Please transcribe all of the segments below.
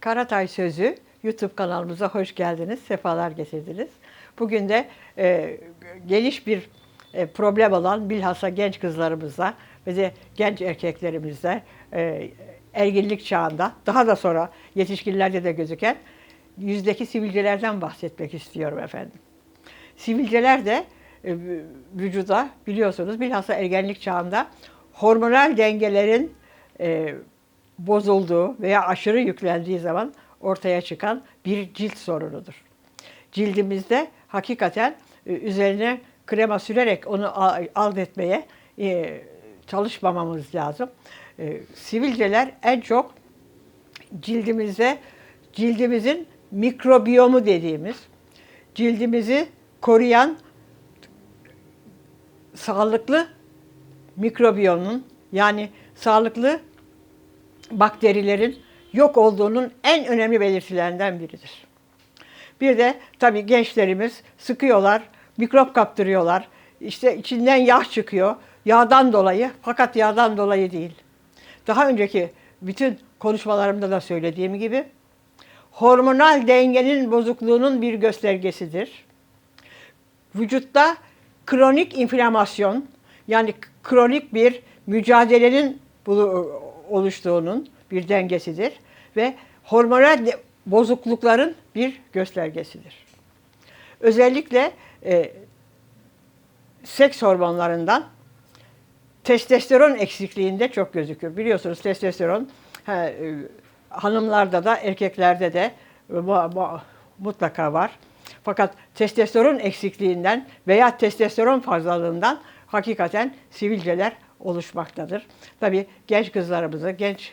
Karatay Sözü YouTube kanalımıza hoş geldiniz, sefalar getirdiniz. Bugün de e, geniş bir e, problem olan bilhassa genç kızlarımızla ve de genç erkeklerimizle e, erginlik çağında daha da sonra yetişkinlerde de gözüken yüzdeki sivilcelerden bahsetmek istiyorum efendim. Sivilceler de e, vücuda biliyorsunuz bilhassa ergenlik çağında hormonal dengelerin e, bozulduğu veya aşırı yüklendiği zaman ortaya çıkan bir cilt sorunudur. Cildimizde hakikaten e, üzerine krema sürerek onu alt etmeye e, çalışmamamız lazım. E, Sivilceler en çok cildimize, cildimizin mikrobiyomu dediğimiz, cildimizi koruyan sağlıklı mikrobiyonun yani sağlıklı bakterilerin yok olduğunun en önemli belirtilerinden biridir. Bir de tabii gençlerimiz sıkıyorlar, mikrop kaptırıyorlar. İşte içinden yağ çıkıyor. Yağdan dolayı fakat yağdan dolayı değil. Daha önceki bütün konuşmalarımda da söylediğim gibi hormonal dengenin bozukluğunun bir göstergesidir. Vücutta kronik inflamasyon yani kronik bir mücadelenin oluştuğunun bir dengesidir ve hormonal bozuklukların bir göstergesidir. Özellikle e, seks hormonlarından testosteron eksikliğinde çok gözükür. Biliyorsunuz testosteron ha, e, hanımlarda da erkeklerde de e, mu- mu- mutlaka var. Fakat testosteron eksikliğinden veya testosteron fazlalığından hakikaten sivilceler oluşmaktadır. Tabii genç kızlarımızı, genç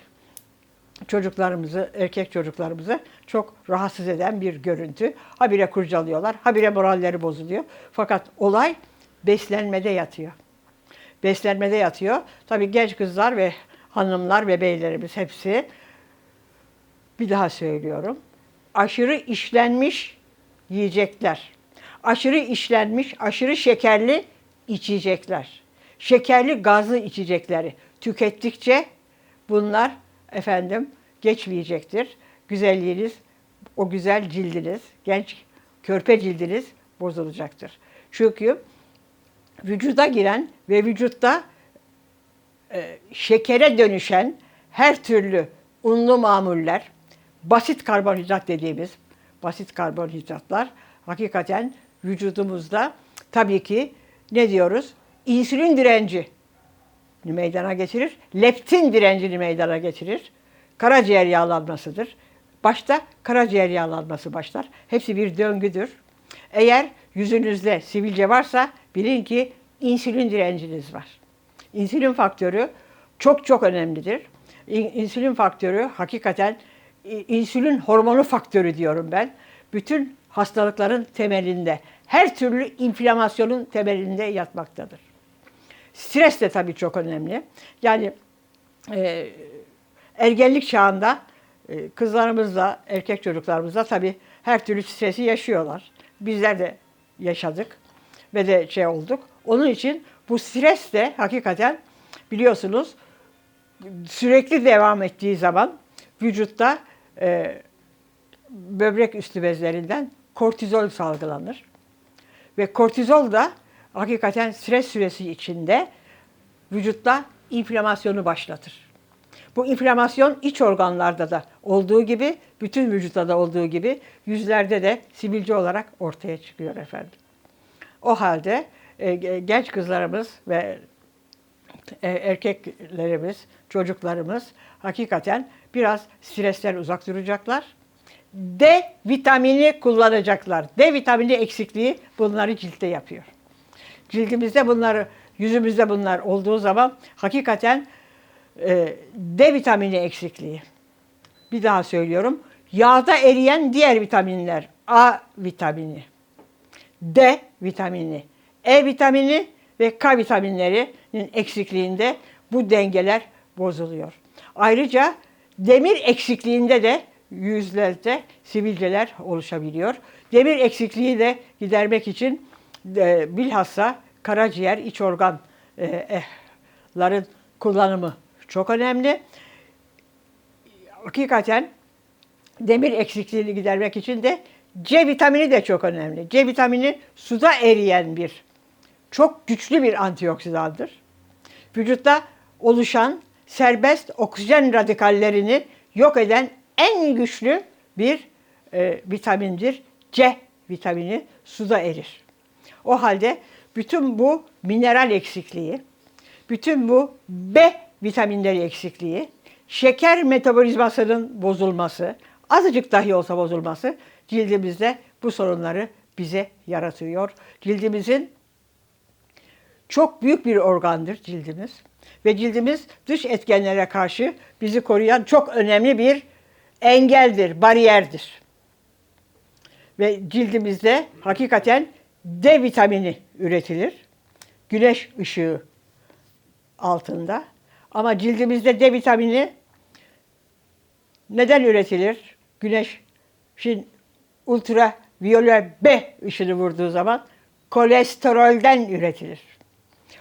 çocuklarımızı, erkek çocuklarımızı çok rahatsız eden bir görüntü. Habire kurcalıyorlar, habire moralleri bozuluyor. Fakat olay beslenmede yatıyor. Beslenmede yatıyor. Tabii genç kızlar ve hanımlar ve beylerimiz hepsi bir daha söylüyorum. Aşırı işlenmiş yiyecekler. Aşırı işlenmiş, aşırı şekerli içecekler. Şekerli gazlı içecekleri tükettikçe bunlar efendim geçmeyecektir. Güzelliğiniz, o güzel cildiniz, genç körpe cildiniz bozulacaktır. Çünkü vücuda giren ve vücutta e, şekere dönüşen her türlü unlu mamuller, basit karbonhidrat dediğimiz basit karbonhidratlar hakikaten vücudumuzda tabii ki ne diyoruz? İnsülin direnci meydana getirir. Leptin direncini meydana getirir. Karaciğer yağlanmasıdır. Başta karaciğer yağlanması başlar. Hepsi bir döngüdür. Eğer yüzünüzde sivilce varsa bilin ki insülin direnciniz var. İnsülin faktörü çok çok önemlidir. İn- İnsülin faktörü hakikaten insülin hormonu faktörü diyorum ben. Bütün hastalıkların temelinde, her türlü inflamasyonun temelinde yatmaktadır. Stres de tabii çok önemli. Yani e, ergenlik çağında e, kızlarımızla, erkek çocuklarımızla tabii her türlü stresi yaşıyorlar. Bizler de yaşadık ve de şey olduk. Onun için bu stres de hakikaten biliyorsunuz sürekli devam ettiği zaman vücutta e, böbrek üstü bezlerinden kortizol salgılanır. Ve kortizol da hakikaten stres süresi içinde vücutta inflamasyonu başlatır. Bu inflamasyon iç organlarda da olduğu gibi, bütün vücutta da olduğu gibi yüzlerde de sivilce olarak ortaya çıkıyor efendim. O halde e, ge- genç kızlarımız ve e, erkeklerimiz, çocuklarımız hakikaten biraz stresten uzak duracaklar. D vitamini kullanacaklar. D vitamini eksikliği bunları ciltte yapıyor. Cildimizde bunları, yüzümüzde bunlar olduğu zaman hakikaten e, D vitamini eksikliği. Bir daha söylüyorum. Yağda eriyen diğer vitaminler. A vitamini, D vitamini, E vitamini ve K vitaminlerinin eksikliğinde bu dengeler bozuluyor. Ayrıca demir eksikliğinde de yüzlerde sivilceler oluşabiliyor. Demir eksikliği de gidermek için e, bilhassa karaciğer, iç organların kullanımı çok önemli. Hakikaten demir eksikliğini gidermek için de C vitamini de çok önemli. C vitamini suda eriyen bir, çok güçlü bir antioksidandır. Vücutta oluşan serbest oksijen radikallerini yok eden en güçlü bir e, vitamindir. C vitamini suda erir. O halde bütün bu mineral eksikliği, bütün bu B vitaminleri eksikliği, şeker metabolizmasının bozulması, azıcık dahi olsa bozulması cildimizde bu sorunları bize yaratıyor. Cildimizin çok büyük bir organdır cildimiz ve cildimiz dış etkenlere karşı bizi koruyan çok önemli bir engeldir, bariyerdir. Ve cildimizde hakikaten D vitamini üretilir. Güneş ışığı altında. Ama cildimizde D vitamini neden üretilir? Güneşin ultraviyole B ışını vurduğu zaman kolesterolden üretilir.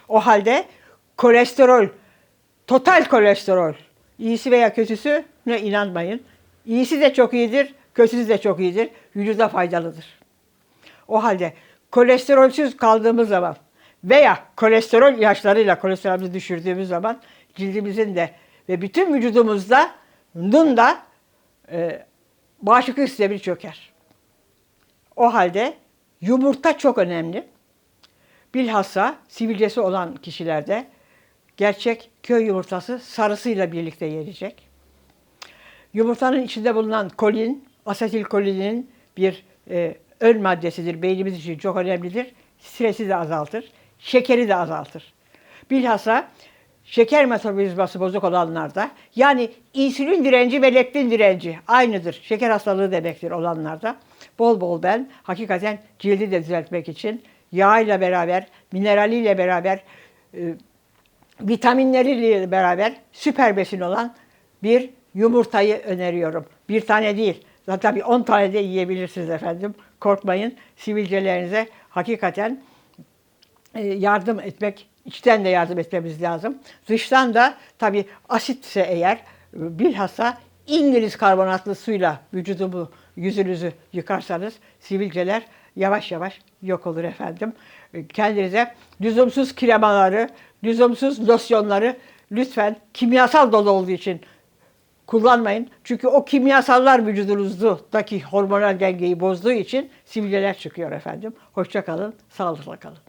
O halde kolesterol, total kolesterol, iyisi veya kötüsü ne inanmayın. İyisi de çok iyidir, kötüsü de çok iyidir. Vücuda faydalıdır. O halde kolesterolsüz kaldığımız zaman veya kolesterol ilaçlarıyla kolesterolümüzü düşürdüğümüz zaman cildimizin de ve bütün vücudumuzda nun da e, bağışıklık sistemi çöker. O halde yumurta çok önemli. Bilhassa sivilcesi olan kişilerde gerçek köy yumurtası sarısıyla birlikte yenecek. Yumurtanın içinde bulunan kolin, asetilkolinin bir e, ön maddesidir. Beynimiz için çok önemlidir. Stresi de azaltır, şekeri de azaltır. Bilhassa şeker metabolizması bozuk olanlarda yani insülin direnci ve leptin direnci aynıdır. Şeker hastalığı demektir olanlarda. Bol bol ben hakikaten cildi de düzeltmek için yağ ile beraber, mineraliyle beraber, e, vitaminleriyle beraber süper besin olan bir yumurtayı öneriyorum. Bir tane değil. Zaten tabii 10 tane de yiyebilirsiniz efendim. Korkmayın. Sivilcelerinize hakikaten e, yardım etmek, içten de yardım etmemiz lazım. Dıştan da tabii asitse eğer bilhassa İngiliz karbonatlı suyla vücudumu, yüzünüzü yıkarsanız sivilceler yavaş yavaş yok olur efendim. E, Kendinize lüzumsuz kremaları, lüzumsuz losyonları lütfen kimyasal dolu olduğu için kullanmayın. Çünkü o kimyasallar vücudunuzdaki hormonal dengeyi bozduğu için sivilceler çıkıyor efendim. Hoşça kalın, sağlıkla kalın.